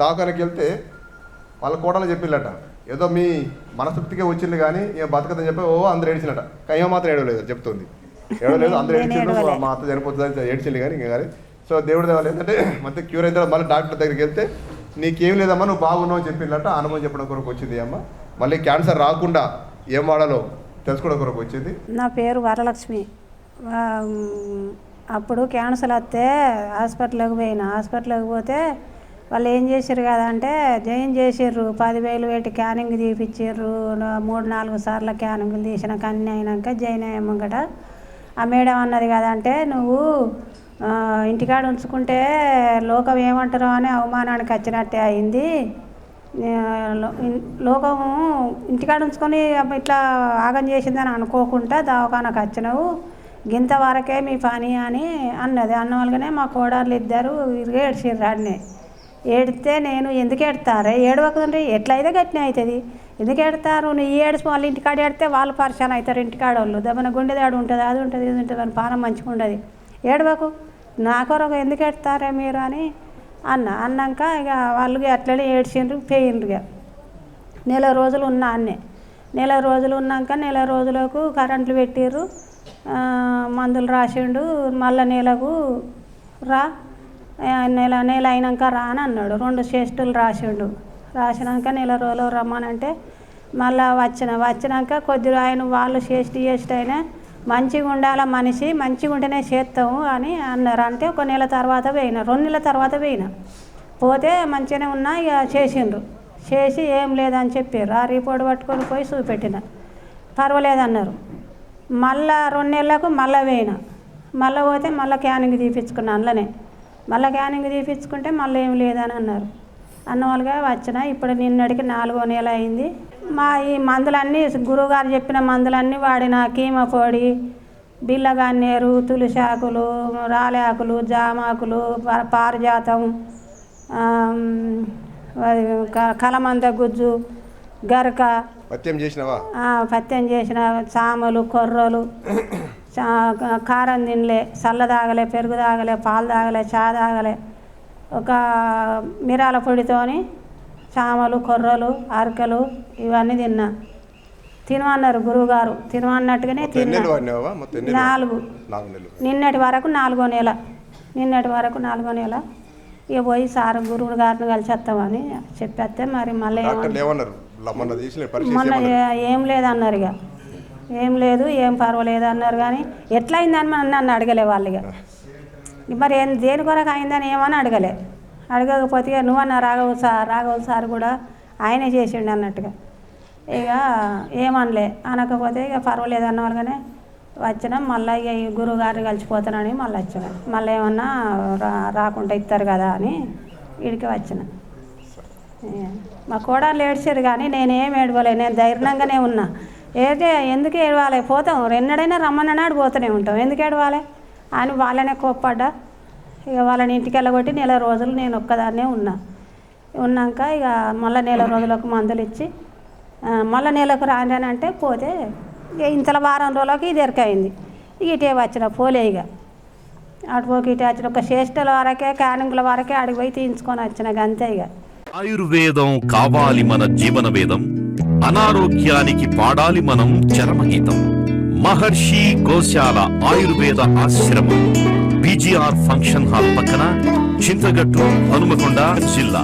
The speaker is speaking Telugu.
దవాఖానకి వెళ్తే వాళ్ళ కోడలు చెప్పిల్లట ఏదో మీ మనస్తృప్తికే వచ్చింది కానీ ఏం బతకదని చెప్పి ఓ అందరు ఏడిచినట. కయ్య మాత్రం ఏడవలేదు చెప్తుంది. ఏడవలేదు అందరు నేను ఏడిచిండు ఏడవలే. మా అత్త చనిపోతుంది ఏడ్చింది కానీ ఇంకా కానీ. సో దేవుడి దేవాలి ఏంటంటే మొత్తం క్యూర్ అయిన మళ్ళీ డాక్టర్ దగ్గరికి వెళ్తే నీకేం లేదమ్మా నువ్వు బాగున్నావు చెప్పిందట అనుభవం చెప్పడం కొరకు వచ్చింది అమ్మ. మళ్ళీ క్యాన్సర్ రాకుండా ఏం వాడాలో తెలుసుకోవడం కొరకు వచ్చింది. నా పేరు వరలక్ష్మి. అప్పుడు క్యాన్సర్ వస్తే హాస్పిటల్కి పోయిన. హాస్పిటల్కి పోతే వాళ్ళు ఏం చేసారు కదా అంటే జాయిన్ చేసారు పదివేలు పెట్టి క్యానింగ్ తీపిచ్చిర్రు. మూడు నాలుగు సార్లు క్యానింగ్లు తీసినాక అన్నీ అయినాక జాయిన్ అయ్యామంగట ఆ మేడం అన్నది కదా అంటే నువ్వు ఇంటికాడ ఉంచుకుంటే లోకం ఏమంటారో అని అవమానానికి వచ్చినట్టే అయింది. లోకము ఇంటికాడ ఉంచుకొని ఇట్లా ఆగం చేసిందని అనుకోకుండా దవాఖానకు వచ్చినావు గింత వరకే మీ పని అని అన్నది. అన్న వాళ్ళగానే మా కోడళ్ళు ఇద్దరు ఇరుగు ఆడనే. ఏడితే నేను ఎందుకు ఏడతారే? ఏడవకుంటే ఎట్లయితే గట్టిన అవుతుంది ఎందుకు ఏడతారు? నువ్వు ఈ ఏడు వాళ్ళు ఇంటికాడ ఏడితే వాళ్ళు పరిశాన్ అవుతారు ఇంటికాడ వాళ్ళు దమ్మన గుండెదాడు ఉంటుంది అది ఉంటుంది ఇది ఉంటుంది మన పానం మంచిగా ఉండదు. ఏడవకు. నా కొరకు ఎందుకు ఏడతారే మీరు అని అన్న. అన్నాక ఇక వాళ్ళు అట్లనే ఏడ్చిండ్రు పోయిండ్రు ఇక. నెల రోజులు ఉన్నా అన్నే. నెల రోజులు ఉన్నాక నెల రోజులకు కరెంట్లు పెట్టిర్రు. మందులు రాసిండు. మళ్ళా నెలకు రా. నెల నెల అయినాక రానన్నాడు రెండు టెస్టులు రాసిండు. రాసినాక నెల రోజులు రమ్మనంటే మళ్ళా వచ్చిన వచ్చినాక కొద్దిగా ఆయన వాళ్ళు చేసి చేసి అయినా మంచిగా ఉండాల మనిషి మంచిగా ఉంటేనే చేస్తాము అని అన్నారు. అంటే ఒక నెల తర్వాత పోయిన రెండు నెలల తర్వాత పోయిన. పోతే మంచిగానే ఉన్నా ఇక చేసిండ్రు చేసి ఏం లేదని చెప్పారు. ఆ రిపోర్ట్ పట్టుకొని పోయి చూపెట్టిన. పర్వాలేదన్నారు మళ్ళా రెండు నెలలకు మళ్ళా పోయిన. మళ్ళీ పోతే మళ్ళీ క్యానింగ్ తీపించుకున్నా అందులోనే. మళ్ళీ క్యానింగ్ తీపించుకుంటే మళ్ళీ ఏం లేదని అన్నారు. అన్న వాళ్ళుగా వచ్చిన ఇప్పుడు నిన్నటికి నాలుగో నెల అయింది. మా ఈ మందులన్నీ గురువుగారు చెప్పిన మందులన్నీ వాడిన కీమ పొడి బిల్లగన్నేరు తులసాకులు రాలాకులు జామాకులు పారిజాతం కలమంద గుజ్జు గరక పత్యం చేసినావా? పత్యం చేసిన సామలు కొర్రలు కారం తినలే చల్ల తాగలే పెరుగు తాగలే పాలు తాగలే చా తాగలే. ఒక మిరాల పొడితోని చామలు కొర్రలు అరకలు ఇవన్నీ తిన్నా. తినమన్నారు గురువుగారు. తినమన్నట్టుగానే తిన్నా? నాలుగు. నిన్నటి వరకు నాలుగో నెల. నిన్నటి వరకు నాలుగో నెల. ఇక పోయి సార్ గురువు గారిని కలిసి వస్తామని చెప్పేస్తే మరి మళ్ళీ మొన్న ఏం లేదన్నారు ఇక. ఏం లేదు ఏం పర్వాలేదు అన్నారు కానీ ఎట్లా అయిందని నన్ను అడగలే వాళ్ళు ఇక. మరి ఏం దేని కొరకు అయిందని ఏమని అడగలే. అడగకపోతే ఇక నువ్వన్న రాఘవ సార్ రాఘవ సార్ కూడా ఆయనే చేసిండు అన్నట్టుగా. ఇక ఏమనలే. అనకపోతే ఇక పర్వాలేదు అన్న వాళ్ళగానే వచ్చినా మళ్ళీ ఇక ఈ గురువు కలిసిపోతానని మళ్ళీ వచ్చిన. మళ్ళీ ఏమన్నా రా రాకుండా ఇస్తారు కదా అని ఇడికి వచ్చిన. మా కూడా లేడ్చారు కానీ నేనేం ఏడవలే. నేను ధైర్యంగానే ఉన్నా. ఏదే ఎందుకు ఏడవాలి? పోతాం. ఎన్నడైనా రమ్మన్నాడు పోతూనే ఉంటాం. ఎందుకు ఏడవాలి? అని వాళ్ళనే కోప్పడ్డా. ఇక వాళ్ళని ఇంటికి వెళ్ళగొట్టి నెల రోజులు నేను ఒక్కదాన్నే ఉన్నా. ఉన్నాక ఇక మళ్ళీ నెల రోజులకు మందులు ఇచ్చి మళ్ళీ నెలకు రాని అంటే పోతే ఇక ఇంతల వారం రోజులకి ఇది ఎరకైంది. ఇటే వచ్చిన పోలే ఇక. అటు పోకి ఇటు వచ్చిన ఒక చేష్టల వరకే క్యానింగ్ల వరకే అడిగిపోయి తీయించుకొని వచ్చిన అంతే ఇక. ఆయుర్వేదం కావాలి మన జీవన వేదం. అనారోగ్యానికి పాడాలి మనం చరమగీతం. మహర్షి గోశాల ఆయుర్వేద ఆశ్రమం బీజీఆర్ ఫంక్షన్ హాల్ పక్కన చింతగట్టు హనుమకొండ జిల్లా.